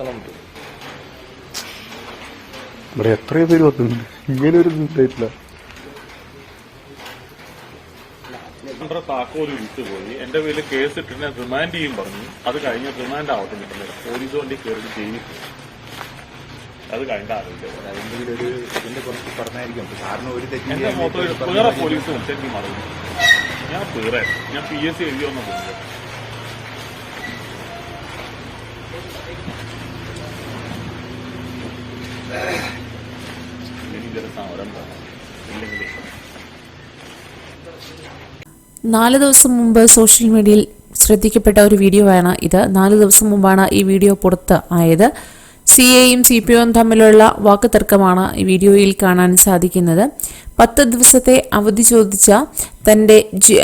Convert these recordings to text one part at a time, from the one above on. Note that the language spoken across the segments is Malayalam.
നിർത്തണം ഇവിടെ എത്രയോ പേര് വന്നിട്ടുണ്ട്. ഇങ്ങനെ ഒരു ഇതായിട്ടില്ല. നമ്മുടെ താക്കോൽ വിട്ടു പോയി. എന്റെ പേരിൽ കേസ് ഇട്ടിട്ട് റിമാൻഡ് ചെയ്യും പറഞ്ഞു. അത് കഴിഞ്ഞ റിമാൻഡ് ആവട്ടെ കിട്ടുന്നില്ല പോലീസ് വണ്ടി കയറി ജയിലിൽ അത് കഴിഞ്ഞ അറിയില്ല വേറെ പോലീസ് ഞാൻ പേറെ ഞാൻ പി എസ് സി എഴുതി വന്ന. പോകുന്നത് നാല് ദിവസം മുമ്പ് സോഷ്യൽ മീഡിയയിൽ ശ്രദ്ധിക്കപ്പെട്ട ഒരു വീഡിയോ ആണ് ഇത്. നാല് ദിവസം മുമ്പാണ് ഈ വീഡിയോ പുറത്ത് ആയത്. സി എയും സി പി ഒയും തമ്മിലുള്ള വാക്കുതർക്കമാണ് ഈ വീഡിയോയിൽ കാണാൻ സാധിക്കുന്നത്. പത്ത് ദിവസത്തെ അവധി ചോദിച്ച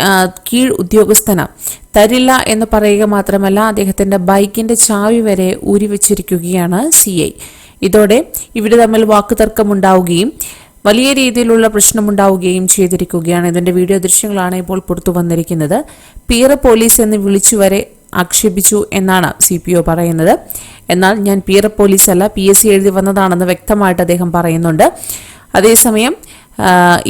ആ, കീഴ് ഉദ്യോഗസ്ഥന് തരില്ല എന്ന് പറയുക മാത്രമല്ല അദ്ദേഹത്തിന്റെ ബൈക്കിന്റെ ചാവി വരെ ഊരിവെച്ചിരിക്കുകയാണ് സി ഐ ഇതോടെ ഇവിടെ തമ്മിൽ വാക്കുതർക്കമുണ്ടാവുകയും വലിയ രീതിയിലുള്ള പ്രശ്നമുണ്ടാവുകയും ചെയ്തിരിക്കുകയാണ്. ഇതിന്റെ വീഡിയോ ദൃശ്യങ്ങളാണ് ഇപ്പോൾ പുറത്തു വന്നിരിക്കുന്നത്. പീറ പോലീസ് എന്ന് വിളിച്ചു വരെ ആക്ഷേപിച്ചു എന്നാണ് സി പി ഒ പറയുന്നത്. എന്നാൽ ഞാൻ പീറ പോലീസ് അല്ല പി എസ് സി എഴുതി വന്നതാണെന്ന് വ്യക്തമായിട്ട് അദ്ദേഹം പറയുന്നുണ്ട്. അതേസമയം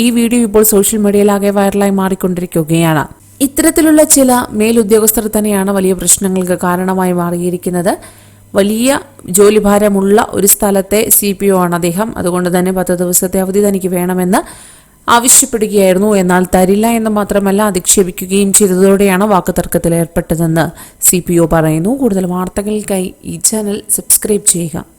ഈ വീഡിയോ ഇപ്പോൾ സോഷ്യൽ മീഡിയയിലാകെ വൈറലായി മാറിക്കൊണ്ടിരിക്കുകയാണ്. ഇത്തരത്തിലുള്ള ചില മേലുദ്യോഗസ്ഥർ തന്നെയാണ് വലിയ പ്രശ്നങ്ങൾക്ക് കാരണമായി മാറിയിരിക്കുന്നത്. വലിയ ജോലിഭാരമുള്ള ഒരു സ്ഥലത്തെ സി പി ഒ ആണ് അദ്ദേഹം. അതുകൊണ്ട് തന്നെ പത്ത് ദിവസത്തെ അവധി തനിക്ക് വേണമെന്ന് ആവശ്യപ്പെടുകയായിരുന്നു. എന്നാൽ തരില്ല എന്ന് മാത്രമല്ല അധിക്ഷേപിക്കുകയും ചെയ്തതോടെയാണ് വാക്കുതർക്കത്തിൽ ഏർപ്പെട്ടതെന്ന് സി പി ഒ പറയുന്നു. കൂടുതൽ വാർത്തകൾക്കായി ഈ ചാനൽ സബ്സ്ക്രൈബ് ചെയ്യുക.